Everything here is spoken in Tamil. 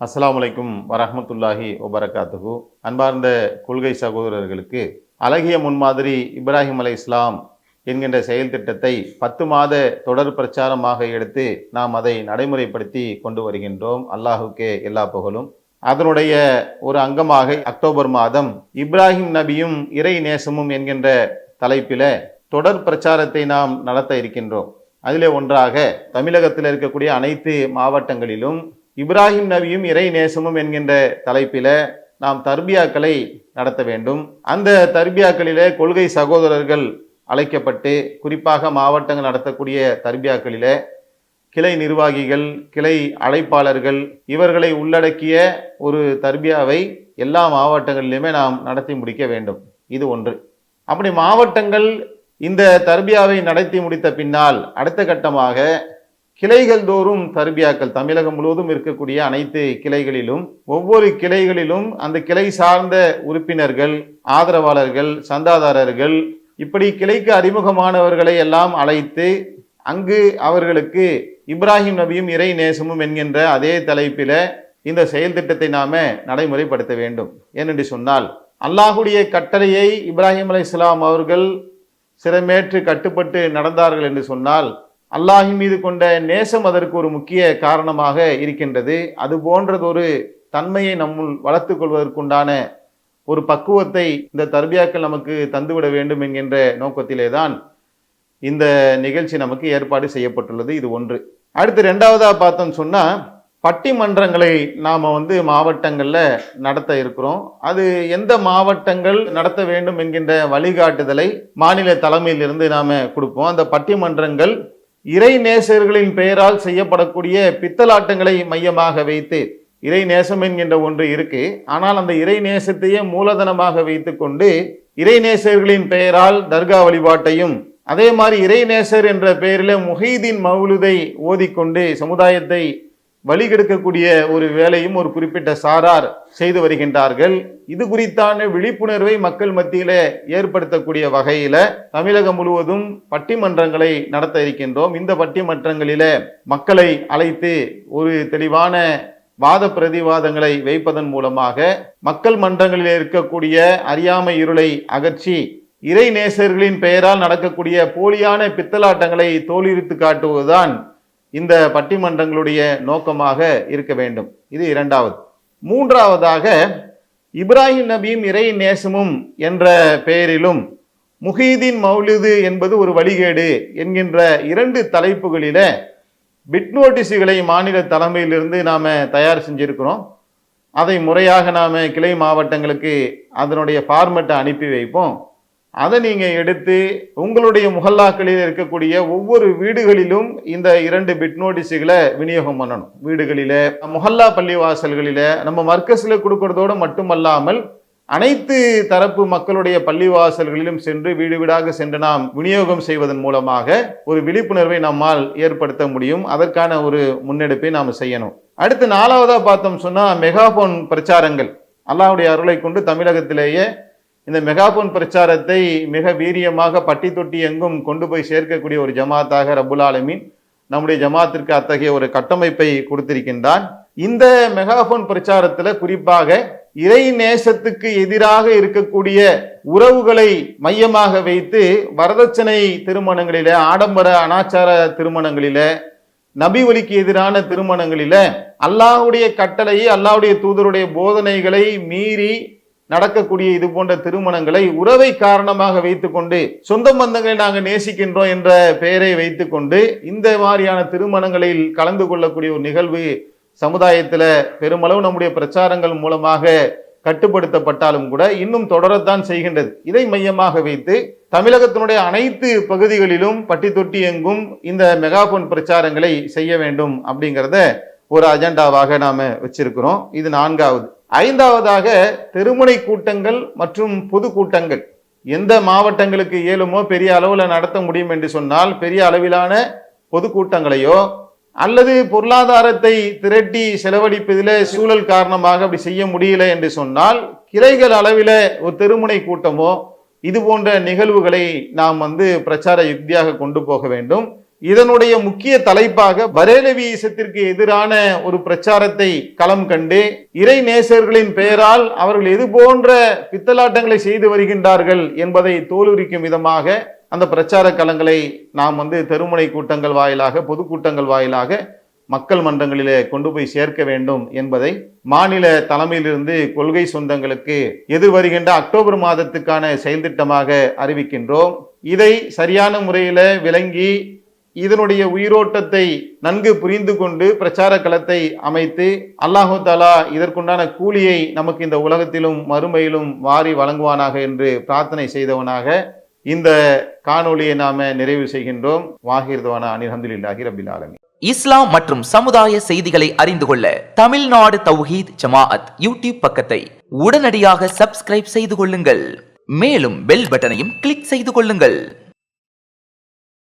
அஸ்ஸலாமு அலைக்கும் வரஹ்மத்துல்லாஹி ஒபரகாத்துகு அன்பார்ந்த கொள்கை சகோதரர்களுக்கு அழகிய முன்மாதிரி இப்ராஹிம் அலை இஸ்லாம் என்கின்ற செயல் திட்டத்தை பத்து மாத தொடர் பிரச்சாரமாக எடுத்து நாம் அதை நடைமுறைப்படுத்தி கொண்டு வருகின்றோம். அல்லாஹுக்கே எல்லா புகழும். அதனுடைய ஒரு அங்கமாக அக்டோபர் மாதம் இப்ராஹிம் நபியும் இறை நேசமும் என்கின்ற தலைப்பில் தொடர் பிரச்சாரத்தை நாம் நடத்த இருக்கின்றோம். அதிலே ஒன்றாக தமிழகத்தில் இருக்கக்கூடிய அனைத்து மாவட்டங்களிலும் இப்ராஹிம் நபியும் இறை நேசமும் என்கின்ற தலைப்பில நாம் தர்பியாக்களை நடத்த வேண்டும். அந்த தர்பியாக்களிலே கொள்கை சகோதரர்கள் அழைக்கப்பட்டு குறிப்பாக மாவட்டங்கள் நடத்தக்கூடிய தர்பியாக்களிலே கிளை நிர்வாகிகள் கிளை அழைப்பாளர்கள் இவர்களை உள்ளடக்கிய ஒரு தர்பியாவை எல்லா மாவட்டங்களிலுமே நாம் நடத்தி முடிக்க வேண்டும். இது ஒன்று. அப்படி மாவட்டங்கள் இந்த தர்பியாவை நடத்தி முடித்த பின்னால் அடுத்த கட்டமாக கிளைகள் தோறும் தர்பியாக்கள். தமிழகம் முழுவதும் இருக்கக்கூடிய அனைத்து கிளைகளிலும் ஒவ்வொரு கிளைகளிலும் அந்த கிளை சார்ந்த உறுப்பினர்கள் ஆதரவாளர்கள் சந்தாதாரர்கள் இப்படி கிளைக்கு அறிமுகமானவர்களை எல்லாம் அழைத்து அங்கு அவர்களுக்கு இப்ராஹிம் நபியும் இறை நேசமும் என்கின்ற அதே தலைப்பில் இந்த செயல் திட்டத்தை நாம நடைமுறைப்படுத்த வேண்டும். ஏனென்று சொன்னால் அல்லாஹுடைய கட்டளையை இப்ராஹிம் அலை அவர்கள் சிறமேற்று கட்டுப்பட்டு நடந்தார்கள் என்று சொன்னால் அல்லாஹின் மீது கொண்ட நேசம் அதற்கு ஒரு முக்கிய காரணமாக இருக்கின்றது. அது போன்றதொரு தன்மையை நம்முள் வளர்த்து கொள்வதற்குண்டான ஒரு பக்குவத்தை இந்த தர்பியாக்கள் நமக்கு தந்துவிட வேண்டும் என்கின்ற நோக்கத்திலே தான் இந்த நிகழ்ச்சி நமக்கு ஏற்பாடு செய்யப்பட்டுள்ளது. இது ஒன்று. அடுத்து ரெண்டாவதாக பார்த்தோம்னு சொன்னால் பட்டிமன்றங்களை நாம் வந்து மாவட்டங்களில் நடத்த இருக்கிறோம். அது எந்த மாவட்டங்கள் நடத்த வேண்டும் என்கின்ற வழிகாட்டுதலை மாநில தலைமையிலிருந்து நாம் கொடுப்போம். அந்த பட்டிமன்றங்கள் இறை நேசர்களின் பெயரால் செய்யப்படக்கூடிய பித்தலாட்டங்களை மையமாக வைத்து இறை நேசம் என்கின்ற ஒன்று இருக்கு. ஆனால் அந்த இறை நேசத்தையே மூலதனமாக வைத்துக்கொண்டு இறை நேசர்களின் பெயரால் தர்கா வழிபாட்டையும் அதே மாதிரி இறைநேசர் என்ற பெயரில் முஹீதீன் மவுலுதை ஓதிக்கொண்டு சமுதாயத்தை வழிகெடுக்கக்கூடிய ஒரு வேலையும் ஒரு குறிப்பிட்ட சாரார் செய்து வருகின்றார்கள். இது குறித்தான விழிப்புணர்வை மக்கள் மத்தியில ஏற்படுத்தக்கூடிய வகையில தமிழகம் முழுவதும் பட்டிமன்றங்களை நடத்த இருக்கின்றோம். இந்த பட்டிமன்றங்களில மக்களை அழைத்து ஒரு தெளிவான வாத பிரதிவாதங்களை வைப்பதன் மூலமாக மக்கள் மன்றங்களில் இருக்கக்கூடிய அறியாமை இருளை அகற்றி இறை நேசர்களின் பெயரால் நடக்கக்கூடிய போலியான பித்தலாட்டங்களை தோலிரித்து காட்டுவதுதான் இந்த பட்டிமன்றங்களுடைய நோக்கமாக இருக்க வேண்டும். இது இரண்டாவது. மூன்றாவதாக இப்ராஹிம் நபியும் இறை நேசமும் என்ற பெயரிலும் முஹீதீன் மௌலிது என்பது ஒரு வழிகேடு என்கின்ற இரண்டு தலைப்புகளில பிட் நோட்டீஸுகளை மாநில தலைமையிலிருந்து நாம் தயார் செஞ்சுருக்கிறோம். அதை முறையாக நாம் கிளை மாவட்டங்களுக்கு அதனுடைய ஃபார்மெட்டை அனுப்பி வைப்போம். அதை நீங்கள் எடுத்து உங்களுடைய முகல்லாக்களில் இருக்கக்கூடிய ஒவ்வொரு வீடுகளிலும் இந்த இரண்டு பிட் நோட்டீஸுகளை விநியோகம் பண்ணணும். வீடுகளில் முகல்லா பள்ளிவாசல்களில் நம்ம மர்க்கஸில் கொடுக்கறதோடு மட்டுமல்லாமல் அனைத்து தரப்பு மக்களுடைய பள்ளிவாசல்களிலும் சென்று வீடு வீடாக சென்று நாம் விநியோகம் செய்வதன் மூலமாக ஒரு விழிப்புணர்வை நம்மால் ஏற்படுத்த முடியும். அதற்கான ஒரு முன்னெடுப்பை நாம் செய்யணும். அடுத்து நாலாவதாக பார்த்தோம் சொன்னால் மெகாபோன் பிரச்சாரங்கள். அல்லாவுடைய அருளை கொண்டு தமிழகத்திலேயே இந்த மெகாபோன் பிரச்சாரத்தை மிக வீரியமாக பட்டி தொட்டி எங்கும் கொண்டு போய் சேர்க்கக்கூடிய ஒரு ஜமாத்தாக ரபுல் ஆலமீன் நம்முடைய ஜமாத்திற்கு அத்தகைய ஒரு கட்டமைப்பை கொடுத்திருக்கின்றான். இந்த மெகாபோன் பிரச்சாரத்தில் குறிப்பாக இறை நேசத்துக்கு எதிராக இருக்கக்கூடிய உறவுகளை மையமாக வைத்து வரதட்சணை திருமணங்களில ஆடம்பர அனாச்சார திருமணங்களில நபி ஒலிக்கு எதிரான திருமணங்களில அல்லாஹுடைய கட்டளையை அல்லாஹுடைய தூதருடைய போதனைகளை மீறி நடக்கக்கூடிய இது போன்ற திருமணங்களை உறவை காரணமாக வைத்துக்கொண்டு சொந்த பந்தங்களை நாங்கள் நேசிக்கின்றோம் என்ற பெயரை வைத்துக்கொண்டு இந்த மாதிரியான திருமணங்களில் கலந்து கொள்ளக்கூடிய ஒரு நிகழ்வு சமுதாயத்தில் பெருமளவு நம்முடைய பிரச்சாரங்கள் மூலமாக கட்டுப்படுத்தப்பட்டாலும் கூட இன்னும் தொடரத்தான் செய்கின்றது. இதை மையமாக வைத்து தமிழகத்தினுடைய அனைத்து பகுதிகளிலும் பட்டி தொட்டி எங்கும் இந்த மெகாபோன் பிரச்சாரங்களை செய்ய வேண்டும் அப்படிங்கிறத ஒரு அஜெண்டாவாக நாம் வச்சிருக்கிறோம். இது நான்காவது. ஐந்தாவதாக தெருமுனை கூட்டங்கள் மற்றும் பொது கூட்டங்கள். எந்த மாவட்டங்களுக்கு இயலுமோ பெரிய அளவில் நடத்த முடியும் என்று சொன்னால் பெரிய அளவிலான பொதுக்கூட்டங்களையோ அல்லது பொருளாதாரத்தை திரட்டி செலவழிப்பதில் சூழல் காரணமாக அப்படி செய்ய முடியல என்று சொன்னால் கிளைகள் அளவில் ஒரு தெருமுனை கூட்டமோ இது போன்ற நிகழ்வுகளை நாம் வந்து பிரச்சார யுக்தியாக கொண்டு போக வேண்டும். இதனுடைய முக்கிய தலைப்பாக பரேலவியிசத்திற்கு எதிரான ஒரு பிரச்சாரத்தை களம் கண்டு இறை நேசர்களின் பெயரால் அவர்கள் எது போன்ற பித்தலாட்டங்களை செய்து வருகின்றார்கள் என்பதை தோலுரிக்கும் விதமாக அந்த பிரச்சார களங்களை நாம் வந்து தெருமுனை கூட்டங்கள் வாயிலாக பொதுக்கூட்டங்கள் வாயிலாக மக்கள் மன்றங்களிலே கொண்டு போய் சேர்க்க வேண்டும் என்பதை மாநில தலைமையிலிருந்து கொள்கை சொந்தங்களுக்கு எதிர் வருகின்ற அக்டோபர் மாதத்துக்கான செயல்திட்டமாக அறிவிக்கின்றோம். இதை சரியான முறையில் விளங்கி இதனுடைய உயிரோட்டத்தை நன்கு புரிந்து கொண்டு பிரச்சார களத்தை அமைத்து அல்லாஹு தாலா இதற்குண்டான கூலியை நமக்கு இந்த உலகத்திலும் மறுமையிலும் வாரி வழங்குவானாக என்று பிரார்த்தனை செய்தவனாக இந்த காணொலியை நாம நிறைவு செய்கின்றோம். வாகிர்தவான அனிஹம்துலில்லாஹி ரபில் ஆலமீன். இஸ்லாம் மற்றும் சமுதாய செய்திகளை அறிந்து கொள்ள தமிழ்நாடு தௌஹீத் ஜமாஅத் யூடியூப் பக்கத்தை உடனடியாக சப்ஸ்கிரைப் செய்து கொள்ளுங்கள். மேலும் பெல் பட்டனையும் கிளிக் செய்து கொள்ளுங்கள்.